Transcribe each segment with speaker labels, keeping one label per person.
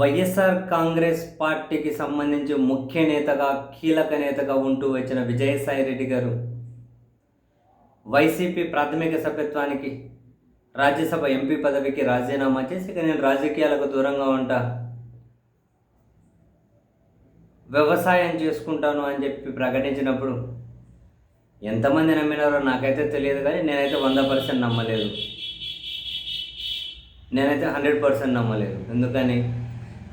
Speaker 1: వైఎస్ఆర్ కాంగ్రెస్ పార్టీకి సంబంధించి ముఖ్య నేతగా కీలక నేతగా ఉంటూ వచ్చిన విజయసాయి రెడ్డి గారు వైసీపీ ప్రాథమిక సభ్యత్వానికి రాజ్యసభ ఎంపీ పదవికి రాజీనామా చేసి ఇక నేను రాజకీయాలకు దూరంగా ఉంటా. వ్యవసాయం చేసుకుంటాను అని చెప్పి ప్రకటించినప్పుడు ఎంతమంది నమ్మినారో నాకైతే తెలియదు కానీ నేనైతే వంద పర్సెంట్ నమ్మలేదు. నేనైతే హండ్రెడ్ పర్సెంట్ నమ్మలేదు. ఎందుకని?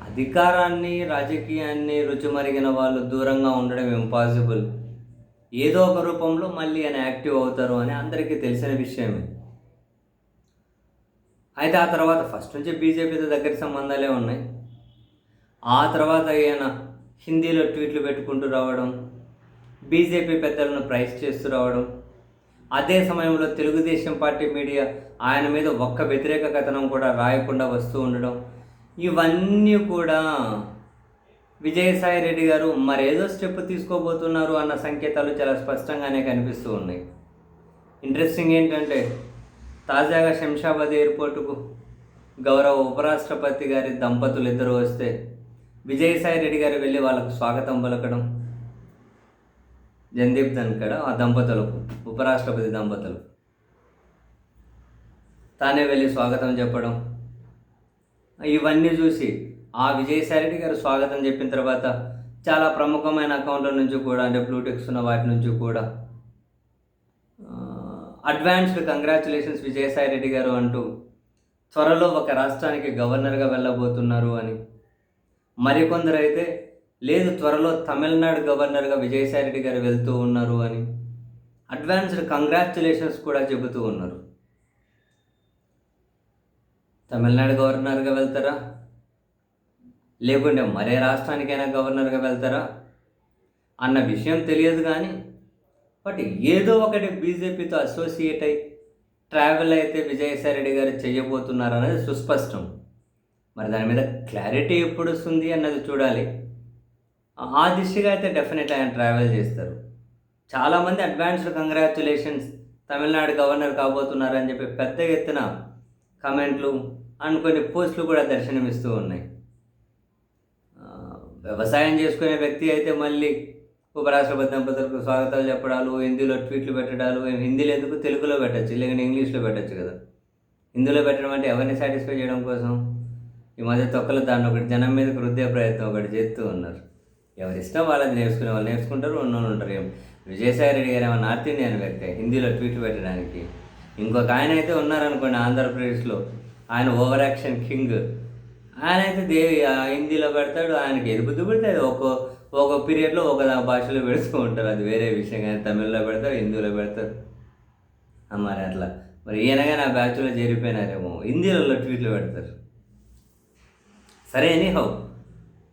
Speaker 1: అధికారాన్ని రాజకీయాన్ని రుచిమరిగిన వాళ్ళు దూరంగా ఉండడం ఇంపాసిబుల్ ఏదో ఒక రూపంలో మళ్ళీ ఆయన యాక్టివ్ అవుతారు అని అందరికీ తెలిసిన విషయమే. అయితే ఆ తర్వాత ఫస్ట్ నుంచి బీజేపీతో దగ్గర సంబంధాలే ఉన్నాయి. ఆ తర్వాత ఆయన హిందీలో ట్వీట్లు పెట్టుకుంటూ రావడం బీజేపీ పెద్దలను ప్రైస్ చేస్తూ రావడం అదే సమయంలో తెలుగుదేశం పార్టీ మీడియా ఆయన మీద ఒక్క వ్యతిరేక కథనం కూడా రాయకుండా వస్తూ ఉండడం ఇవన్నీ కూడా విజయసాయి రెడ్డి గారు మరేదో స్టెప్ తీసుకోబోతున్నారు అన్న సంకేతాలు చాలా స్పష్టంగానే కనిపిస్తూ ఉన్నాయి. ఇంట్రెస్టింగ్ ఏంటంటే తాజాగా శంషాబాద్ ఎయిర్పోర్టుకు గౌరవ ఉపరాష్ట్రపతి గారి దంపతులు ఇద్దరు వస్తే విజయసాయి రెడ్డి గారు వెళ్ళి వాళ్ళకు స్వాగతం పలకడం జందీప్ ధన్కడ ఆ దంపతులకు ఉపరాష్ట్రపతి దంపతులు తానే వెళ్ళి స్వాగతం చెప్పడం ఇవన్నీ చూసి ఆ విజయసాయి రెడ్డి గారు స్వాగతం చెప్పిన తర్వాత చాలా ప్రముఖమైన అకౌంట్ల నుంచి కూడా అంటే బ్లూటెక్స్ ఉన్న వాటి నుంచి కూడా అడ్వాన్స్డ్ కంగ్రాచులేషన్స్ విజయసాయి రెడ్డి గారు అంటూ త్వరలో ఒక రాష్ట్రానికి గవర్నర్గా వెళ్ళబోతున్నారు అని. మరికొందరు అయితే లేదు త్వరలో తమిళనాడు గవర్నర్గా విజయసాయి రెడ్డి గారు వెళ్తూ ఉన్నారు అని. అడ్వాన్స్డ్ కంగ్రాచులేషన్స్ కూడా చెబుతూ ఉన్నారు. తమిళనాడు గవర్నర్గా వెళ్తారా? లేకుంటే మరే రాష్ట్రానికైనా గవర్నర్గా వెళ్తారా? అన్న విషయం తెలియదు కానీ బట్ ఏదో ఒకటి బీజేపీతో అసోసియేట్ అయి ట్రావెల్ అయితే విజయసాయి రెడ్డి గారు చేయబోతున్నారు అనేది సుస్పష్టం. మరి దాని మీద క్లారిటీ ఎప్పుడు వస్తుంది అన్నది చూడాలి. ఆ దిశగా అయితే డెఫినెట్ ఆయన ట్రావెల్ చేస్తారు. చాలామంది అడ్వాన్స్డ్ కంగ్రాచులేషన్స్ తమిళనాడు గవర్నర్ కాబోతున్నారని చెప్పి పెద్ద ఎత్తున కమెంట్లు అండ్ కొన్ని పోస్టులు కూడా దర్శనమిస్తూ ఉన్నాయి. వ్యవసాయం చేసుకునే వ్యక్తి అయితే మళ్ళీ ఉపరాష్ట్రపతి దంపతులకు స్వాగతాలు చెప్పడాలు హిందీలో ట్వీట్లు పెట్టడాలు హిందీలో ఎందుకు తెలుగులో పెట్టచ్చు లేకుంటే ఇంగ్లీష్లో పెట్టచ్చు కదా. హిందీలో పెట్టడం అంటే ఎవరిని సాటిస్ఫై చేయడం కోసం? ఈ మధ్య తొక్కలు దాన్ని ఒకటి జనం మీదకి హృదయ ప్రయత్నం ఒకటి చేస్తూ ఉన్నారు. ఎవరి ఇష్టం వాళ్ళది నేర్చుకునే వాళ్ళు నేర్చుకుంటారు ఉన్నోళ్ళు ఉంటారు. ఏం? విజయసాయి రెడ్డి గారు ఏమో నార్త్ ఇండియన్ వ్యక్తి హిందీలో ట్వీట్లు పెట్టడానికి ఇంకొక ఆయన అయితే ఉన్నారనుకోండి ఆంధ్రప్రదేశ్లో. ఆయన ఓవర్ యాక్షన్ కింగ్. ఆయన అయితే దేవి హిందీలో పెడతాడు ఆయనకి ఏది బుద్ధి ఒక్కో అది ఒక పీరియడ్లో ఒక భాషలో పెడుతూ ఉంటారు. అది వేరే విషయం కానీ తమిళ్ళో పెడతారు హిందీలో పెడతారు. మరి అట్లా. మరి ఈయనగా నా బ్యాచ్లో చేరిపోయినారేమో. హిందీలలో ట్వీట్లు పెడతారు. సరే ఎనీహౌ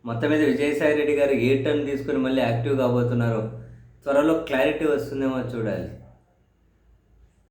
Speaker 1: మొత్తం మీద విజయసాయి రెడ్డి గారు ఏ టర్న్ తీసుకుని మళ్ళీ యాక్టివ్ కాబోతున్నారో త్వరలో క్లారిటీ వస్తుందేమో చూడాలి.